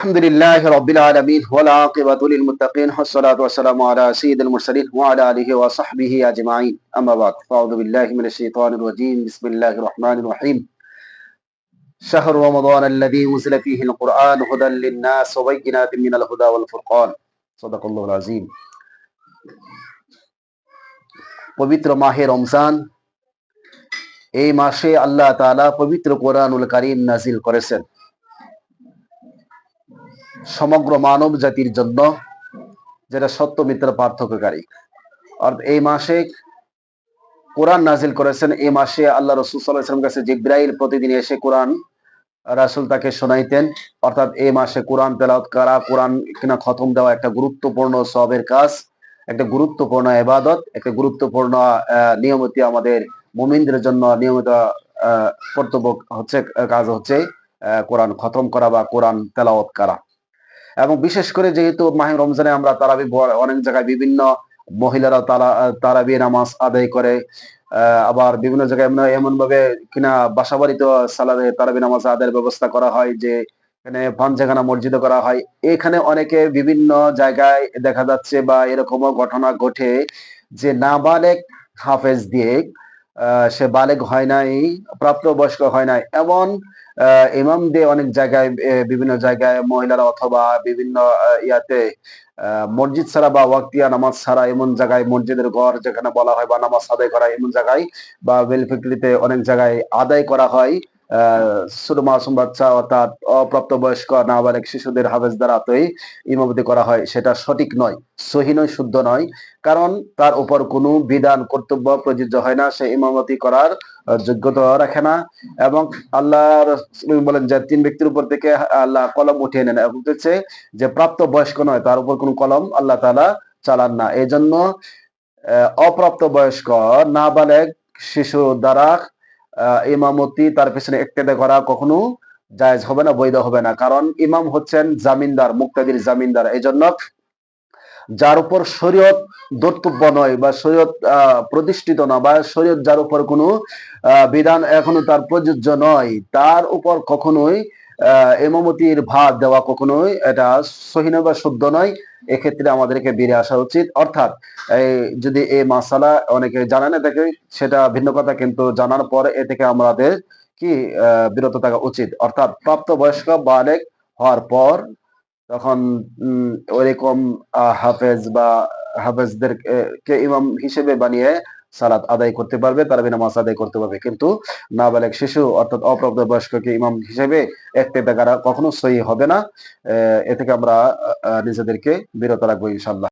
الحمد لله رب العالمين والعاقبة للمتقين والصلاة والسلام على سيد المرسلين وعلى آله وصحبه أجمعين أما بعد فأعوذ بالله من الشيطان الرجيم بسم الله الرحمن الرحيم شهر رمضان الذي أنزل فيه القرآن هدى للناس وبينات من الهدى والفرقان صدق الله العظيم পবিত্র মাহে রমজান এই মাসে আল্লাহ তাআলা পবিত্র কোরআনুল কারীম নাজিল করেছেন সমগ্র মানব জাতির জন্য যেটা সত্য মিত্র পার্থক্যকারী। অর্থাৎ এই মাসে কোরআন নাজিল করেছেন। এই মাসে আল্লাহ রসুল সাল্লাহাম কাছে জিব্রাইল প্রতিদিন এসে কোরআন, রাসুল তাকে শোনাইতেন। অর্থাৎ এই মাসে কোরআন তেলাওত করা, কোরআন কিনা খতম দেওয়া একটা গুরুত্বপূর্ণ সবের কাজ, একটা গুরুত্বপূর্ণ এবাদত একটা গুরুত্বপূর্ণ নিয়মিত আমাদের মুমিনদের জন্য নিয়মিত কর্তব্য হচ্ছে, কাজ হচ্ছে কোরআন খতম করা বা কোরআন তেলাওত করা। এবং বিশেষ করে যেহেতু মাহিম রমজানে আমরা তারাবি অনেক জায়গায় বিভিন্ন মহিলারা তারা, তারাবি নামাজ আদায় করে আবার বিভিন্ন জায়গায় এমন ভাবে কিনা বাসা বাড়িতে সালাদে তারাবি নামাজ আদায়ের ব্যবস্থা করা হয় যে এখানে পাঞ্জাখানা মসজিদ করা হয়। এখানে অনেকে বিভিন্ন জায়গায় দেখা যাচ্ছে বা এরকমও ঘটনা ঘটে যে নাবালেক হাফেজ দিয়ে সে বালেক হয় নাই প্রাপ্ত বয়স্ক হয় নাই। এমন ইমাম দিয়ে অনেক জায়গায় বিভিন্ন জায়গায় মহিলারা অথবা বিভিন্ন ইয়াতে মসজিদ ছাড়া বা ওয়াক্তিয়া নামাজ ছাড়া এমন জায়গায়, মসজিদের ঘর যেখানে বলা হয় বা নামাজ আদায় করা এমন জায়গায় বা বেলফিক্রিতে অনেক জায়গায় আদায় করা হয়। ছোট মাসুম বাচ্চা অর্থাৎ অপ্রাপ্ত বয়স্ক নাবালিক শিশুদের হাফেজ দ্বারা তৈ ইমামতি করা হয়, সেটা সঠিক নয়, সহি নয়, শুদ্ধ নয়। কারণ তার উপর কোনো বিধান, কর্তব্য প্রযোজ্য হয় না, সে ইমামতি করার যোগ্যতা রাখে না। এবং আল্লাহ বলেন যে, তিন ব্যক্তির উপর থেকে আল্লাহ কলম উঠিয়ে নেন হচ্ছে যে প্রাপ্ত বয়স্ক নয়, তার উপর কোনো কলম আল্লাহ তালা চালান না। এই জন্য অপ্রাপ্ত বয়স্ক নাবালেক শিশু দ্বারা ইমামতি তার পেছনে একটেদে করা কখনো জায়জ হবে না, বৈধ হবে না। কারণ ইমাম হচ্ছেন জামিনদার, মুক্তাদির জামিনদার। এই জন্য যার উপর শরীয়ত দর্তব্য নয় বা শরীয়ত প্রতিষ্ঠিত না বা শরীয়ত যার উপর কোনো বিধান এখনও তার প্রযোজ্য নয়, তার উপর কখনোই এমামতির ভাত দেওয়া কখনোই এটা সহিন বা শুদ্ধ নয়, এক্ষেত্রে আমাদেরকে বেড়ে আসা উচিত। অর্থাৎ যদি এই মাসালা অনেকে জানা না থাকে, সেটা ভিন্ন কথা, কিন্তু জানার পর এ থেকে আমাদের কি বিরত থাকা উচিত। অর্থাৎ প্রাপ্ত বয়স্ক বালেক হওয়ার পর তখন ওইরকম হাফেজ বা হাফেজদের কে ইমাম হিসেবে বানিয়ে সালাত আদায় করতে পারবে তারা নামাজ আদায় করতে পারবে। কিন্তু নাবালেক শিশু অর্থাৎ অপ্রাপ্ত বয়স্ককে ইমাম হিসেবে একটি কারা কখনো সহি হবে না? এ থেকে আমরা নিজেদেরকে বিরত রাখব ইনশাল্লাহ